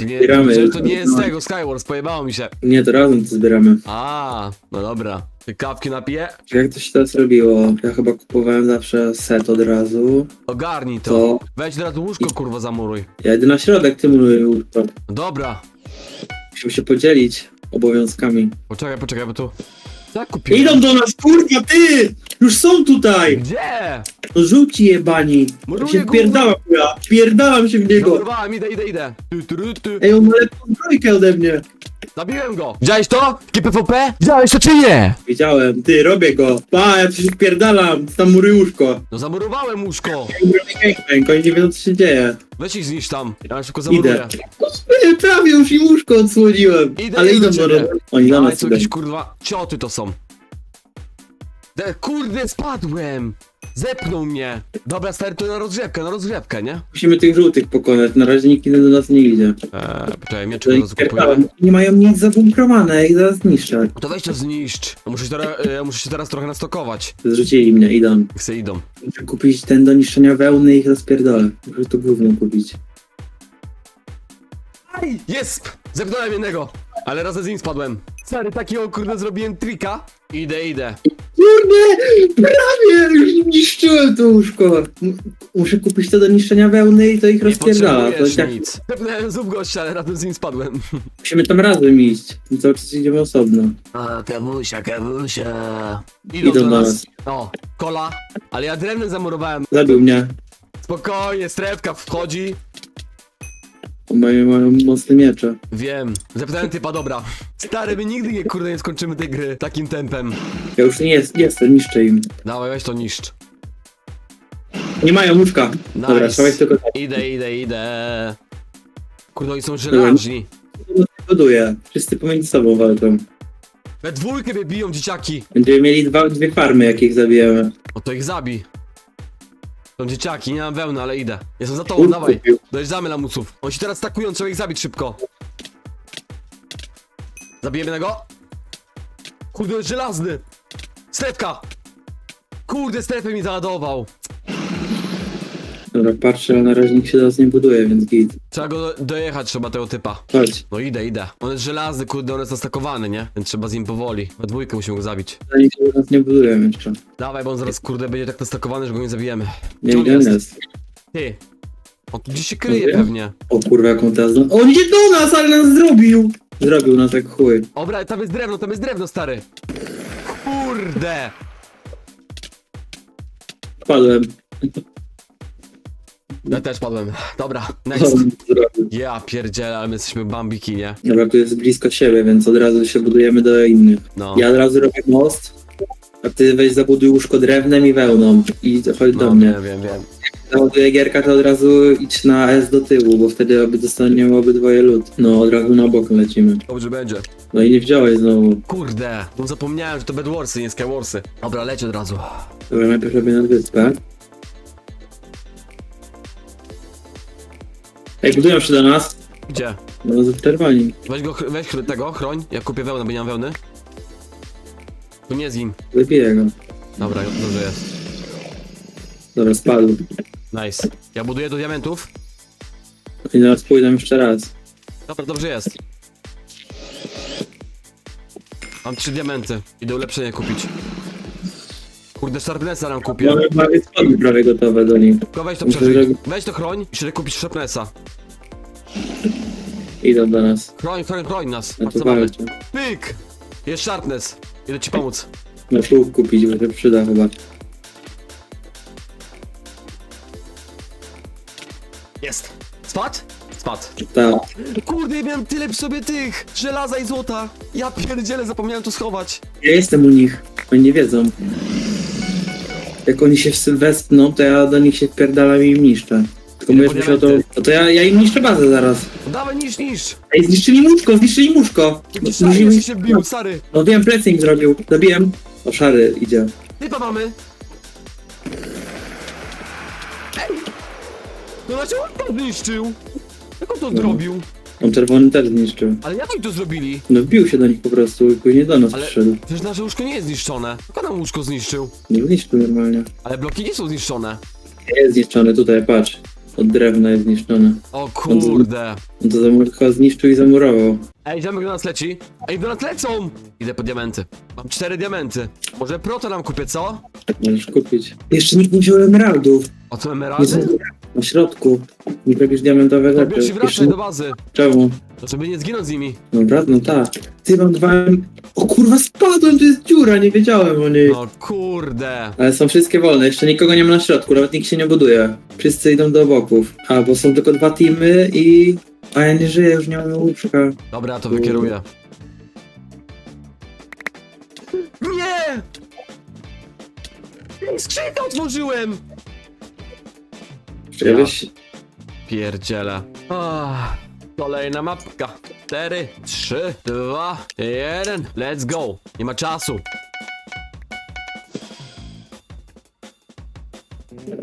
to nie, Zbieramy. że to nie jest z tego, Skywars, pojebało mi się. Nie, to razem to zbieramy. A, no dobra. Ty kawki napiję? Jak to się teraz robiło? Ja chyba kupowałem zawsze set od razu. Ogarnij to. To Weź teraz łóżko, kurwa, zamuruj. ja idę na środek, ty mówisz łóżko. Dobra. Musimy się podzielić obowiązkami. Poczekaj, poczekaj, bo tu... Co kupiłem? Idą do nas, kurwa, ty! Już są tutaj! Gdzie? No żółci jebani! Ja Muruję, się kurwa. wpierdalam, ja! Wpierdalam się w niego! Zamurowałem, idę, idę, idę. Ty, ty, ty. Ej, on ma lepszą zbrojkę ode mnie! Zabiłem go. Widziałeś to? GPVP? Widziałeś to czy nie? Wiedziałem, ty, robię go! Pa, ja tu się wpierdalam! Tam mury łóżko! No zamurowałem łóżko. Robię gangbang, oni nie wiedzą co się dzieje. Weź ich zniszcz tam. Ja szybko zamuruję. Idę. Prawie już im łóżko odsłoniłem! Idę, Ale idę idą do do ciebie. nas. Oni do Dawaj, nas co idą. jakieś kurwa cioty to są. De, kurde, spadłem! Zepnął mnie! Dobra, stary, to na rozgrzewkę, na rozgrzewkę, nie? Musimy tych żółtych pokonać, na razie nikt do nas nie idzie. Eee, poczekaj, mieczyk To od ich razu kupuję. wpierdałem. Nie mają nic zabunkrowane, ich zaraz niszczę. To weź to zniszcz. Ja Muszę się teraz, e, ja muszę się teraz trochę nastokować. Zrzucili mnie, idą. Chcę idą. Muszę kupić ten do niszczenia wełny i ich rozpierdolę. Muszę to gówno kupić. Aj! Jest! Zepnąłem jednego! Ale razem z nim spadłem. Stary, takiego kurde zrobiłem trika. Idę, idę. Kurde! Prawie! Już niszczyłem to łóżko! M- Muszę kupić to do niszczenia wełny i to ich Nie rozpierdala. To potrzebujesz jak... nic. Zepnąłem zub gościa, ale razem z nim spadłem. Musimy tam razem iść. Cały czas idziemy osobno. A, kawusia, kawusia. Idą, Idą do nas. O, kola. Ale ja drewnem zamurowałem. Zabił mnie. Spokojnie, strefka wchodzi. Mają, mają mocne miecze. Wiem. Zapytałem typa, dobra. Stary, my nigdy nie kurde nie skończymy tej gry takim tempem. Ja już nie jest, jestem, niszczę im. Dawaj, weź to niszcz. Nie mają łóżka. Dobra, Nice. trzeba ich tylko tak. Idę, idę, idę. Kurde, oni są żelażni. buduję. Wszyscy pomiędzy sobą walczą. We dwójkę mnie biją dzieciaki. Będziemy mieli dwa, dwie farmy, jak ich zabijemy. O to ich zabij. Są dzieciaki, nie mam wełny, ale idę. Jestem za tobą, dawaj. Dojeżdżamy lamusów. Oni się teraz stakują, trzeba ich zabić szybko. Zabijemy jednego. Kurde, jest żelazny. Strefka. Kurde, strefę mi załadował. Dobra, patrzę, ale na razie nikt się nas nie buduje, więc git. Trzeba go do, dojechać, trzeba tego typa. Chodź. No idę, idę. On jest żelazny, kurde, on jest nastakowany, nie? Więc trzeba z nim powoli. We dwójkę musimy go zabić. Się do nas nie buduje jeszcze. Dawaj, bo on zaraz, kurde, będzie tak nastakowany, że go nie zabijemy. Nie Gdzie on wiem jest? jest. Ty. On tu gdzieś się kryje wiem. pewnie. O kurwa, jaką teraz... On idzie do nas, ale nas zrobił! Zrobił nas jak chuj. Dobra, tam jest drewno, tam jest drewno, stary. Kurde. Padłem. Ja też padłem. Dobra, next. Ja pierdzielę, ale my jesteśmy bambiki, nie? Dobra, tu jest blisko siebie, więc od razu się budujemy do innych. No. Ja od razu robię most, a ty weź zabuduj łóżko drewnem i wełną. I chodź do no, mnie. wiem, wiem, wiem. Załaduję gierka, to od razu idź na S do tyłu, bo wtedy oby dostaniemy obydwoje lód. No, od razu na bok lecimy. Dobrze będzie. No i nie wziąłeś znowu. Kurde, bo zapomniałem, że to Bedwarsy, nie Skywarsy. Dobra, leć od razu. Dobra, najpierw robię nad Ej, budują się do nas. Gdzie? No, z czerwoni. Weź go, weź tego, chroń. Ja kupię wełnę, bo nie mam wełny. Tu nie zgin. Zabiję go. Dobra, dobrze jest. Dobra, spadł. Nice. Ja buduję do diamentów. I zaraz pójdę jeszcze raz. Dobra, dobrze jest. Mam trzy diamenty. Idę ulepszenie kupić. Kurde, Sharpnessa nam kupię. Mamy, mamy schody prawie gotowe do nich. Tylko weź to Muszę przeżyj. zrobić- Weź to chroń i się kupić Sharpnessa. Idą do nas. Chroń, chroń, chroń nas. Na Patrz to co mamy. Pyk! Jest Sharpness. Idę ci pomóc. Na szluk kupić, bo się przyda chyba. Jest. Spadł? Spadł. Tak. Kurde, miałem tyle przy sobie tych żelaza i złota. Ja pierdzielę, zapomniałem tu schować. Ja jestem u nich. Oni nie wiedzą. Jak oni się wszyscy wespną, to ja do nich się wpierdalam i im niszczę. Tylko musiał to... diamenty? No to ja, ja im niszczę bazę zaraz. No dawaj, niż, niż. Ej, zniszczyli łóżko, zniszczyli łóżko! Jaki szary jeszcze się wbił, stary. No wiem, plecy im zrobił. Zabiłem. O, szary idzie. Typa mamy. Ej! No dlaczego on to zniszczył? Jak on to No. zrobił? On czerwony też zniszczył. Ale jak oni to zrobili? No wbił się do nich po prostu i później do nas Ale- przyszedł. Przecież nasze łóżko nie jest zniszczone. On nam łóżko zniszczył? Nie zniszczył normalnie. Ale bloki nie są zniszczone. Jest zniszczony tutaj, patrz. Od drewna jest zniszczone. O kurde. On to zamur chyba zniszczył i zamurował. Ej, ziomek do nas leci. Ej, do nas lecą! Idę po diamenty. Mam cztery diamenty. Może proto nam kupię, co? Możesz kupić. Jeszcze nikt nie wziął emeraldów. O co emeraldy? na środku. Nie robisz diamentowe To rzeczy. i wracaj Jeszcze... do bazy. Czemu? To żeby nie zginąć z nimi. Dobra, no tak. Ty mam dwa... O kurwa, spadłem, to jest dziura, nie wiedziałem o niej. No kurde. Ale są wszystkie wolne, jeszcze nikogo nie ma na środku, nawet nikt się nie buduje. Wszyscy idą do boków. A, bo są tylko dwa teamy i... A ja nie żyję, już nie mam łóżka. Dobra, to wykieruję. Nie! Skrzynkę otworzyłem! Wiesz... Pierdziele. Ah, kolejna mapka. 4, 3, 2, 1. Let's go. Nie ma czasu.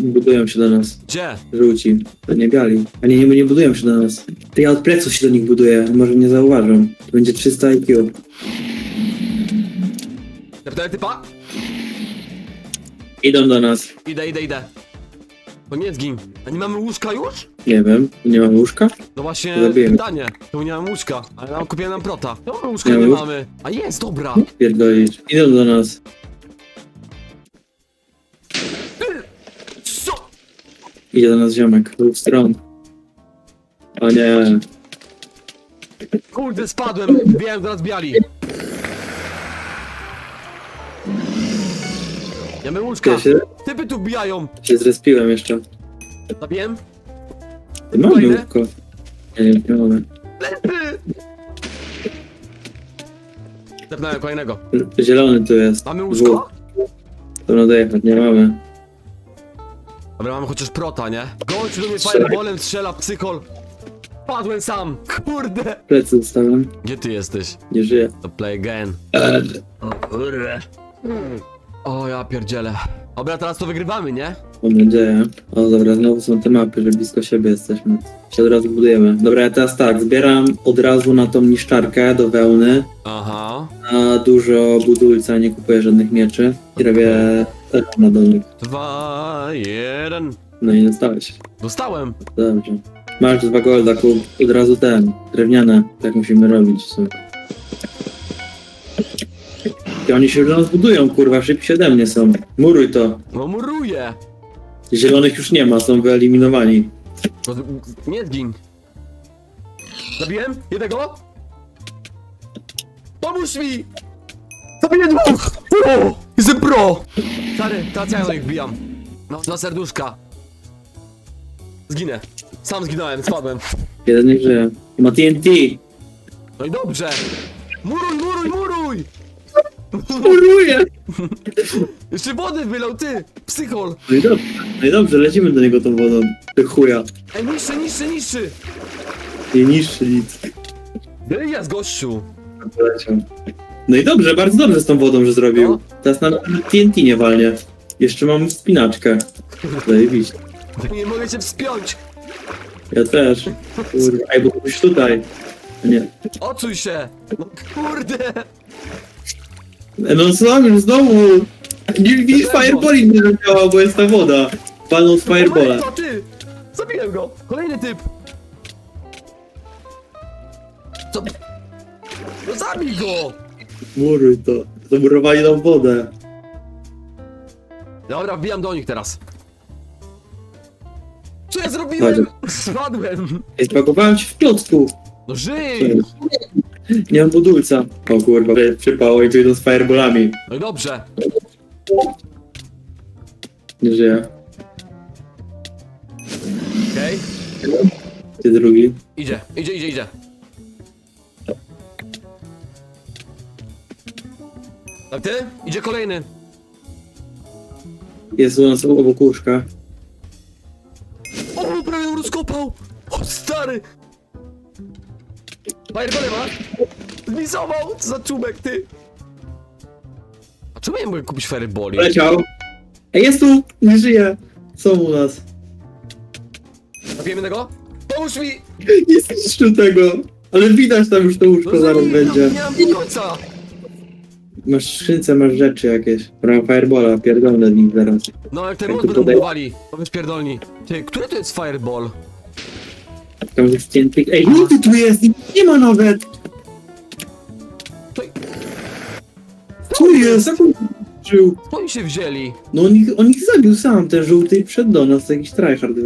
Budują się do nas. Gdzie? Żółci. To nie biali. A nie, nie, nie budują się do nas. To ja od pleców się do nich buduję, może nie zauważą. To będzie 300 IQ. Zapytałem typa? Idą do nas. Idę, idę, idę. To nie zgin. A nie mamy łóżka już? Nie wiem, nie mam łóżka? No właśnie Zabiję. pytanie. Tu nie mam łóżka, ale nam kupiłem nam prota. No łóżka Nie nie, ma łóż- mamy. A jest, dobra. Pierdolić. Idą do nas. Co? Idzie do nas ziomek. Z dwóch stron. O nie. Kurde, spadłem. Wiem, nas biali. Nie mamy łóżka. Typy tu wbijają. się zrespiłem jeszcze. Zabiłem? Mamy Fajne. łóżko. Nie, nie, nie mamy. Zepnąłem kolejnego. Zielony tu jest. Mamy łóżko? To dojechać, nie mamy. Dobra, mamy chociaż prota, nie? Gość do mnie fireballem strzela, psychol. Padłem sam. Kurde. Plecy ustawiam. Gdzie ty jesteś? Nie żyję. To play again. Eee. O kurde. O ja pierdzielę. Dobra, teraz to wygrywamy, nie? Mam nadzieję. O dobra, znowu są te mapy, że blisko siebie jesteśmy. Się od razu budujemy. Dobra, ja teraz tak, zbieram od razu na tą niszczarkę do wełny. Aha. Na dużo budulca, nie kupuję żadnych mieczy. I robię telefon na dolnych. Dwa, jeden. No i dostałeś. Dostałem. Dobrze. Masz dwa golda, kup od razu ten. Drewniane. Tak musimy robić. w sumie. I oni się do nas budują, kurwa, szybsi ode mnie są. Muruj to. No muruję. Zielonych już nie ma, są wyeliminowani. No, nie zgin. Zabiłem? Jednego? Pomóż mi! Zabiję dwóch! Pro! Jestem pro! Stary, do nich wbijam. No, dwa serduszka. Zginę. Sam zginąłem, spadłem. Jeden nie żyje. Ma TNT. No i dobrze! Muruj, muruj, muruj! Muruję! Jeszcze wody wylał, ty! Psychol! No i dobrze, no i dobrze, lecimy do niego tą wodą. Ty chuja. Ej, niższy, niższy, niższy! Nie niższy nic. Jest gościu? Poleciał. No i dobrze, bardzo dobrze z tą wodą, że zrobił. No. Teraz nam TNT nie walnie. Jeszcze mam spinaczkę. Zajebiście. Nie mogę cię wspiąć! Ja też. Kurwa. Ej, bo ktoś tutaj. Nie. Odsuń się! No kurde! No co, znowu. Nie widzisz, fireballing nie zadziałał, bo jest ta woda. Palną z firebola. To ty! Zabiłem go! Kolejny typ! Co? No zabij go! Muruj to. Zamurowali nam wodę. Dobra, wbijam do nich teraz. Co ja zrobiłem? Spadłem! Ej, spakowałem ci w klocku. No żyj! Nie mam budulca. O kurwa, przypało i tu idą z fireballami. No i dobrze. Nie żyje. Okej. Ty drugi. Idzie, idzie, idzie, idzie. Tak ty? Idzie kolejny. Jest u nas obok łóżka. O, prawie ją rozkopał! O, stary! Fireball ma? Zmisował! Co za czubek, ty! A czemu ja nie mogę kupić fireboli? Leciał. Ej, jest tu! Nie żyje. Są u nas. Zabijemy tego? Pomóż mi! Nie zniszczył tego. Ale widać tam już to łóżko zaraz zabij, będzie. No, nie mam budulca! masz w skrzynce, masz rzeczy jakieś. Mam firebola, pierdolę w nich zaraz. No jak ten Jak most tu będą budowali, to wiesz pierdolni. Ty, które to jest fireball? Tam. Ej, luty tu jest! Nie, nie ma nawet! Tu jest! Żył? Oni się wzięli. No on ich, on ich zabił sam, ten żółty i przed do nas, jakiś tryhard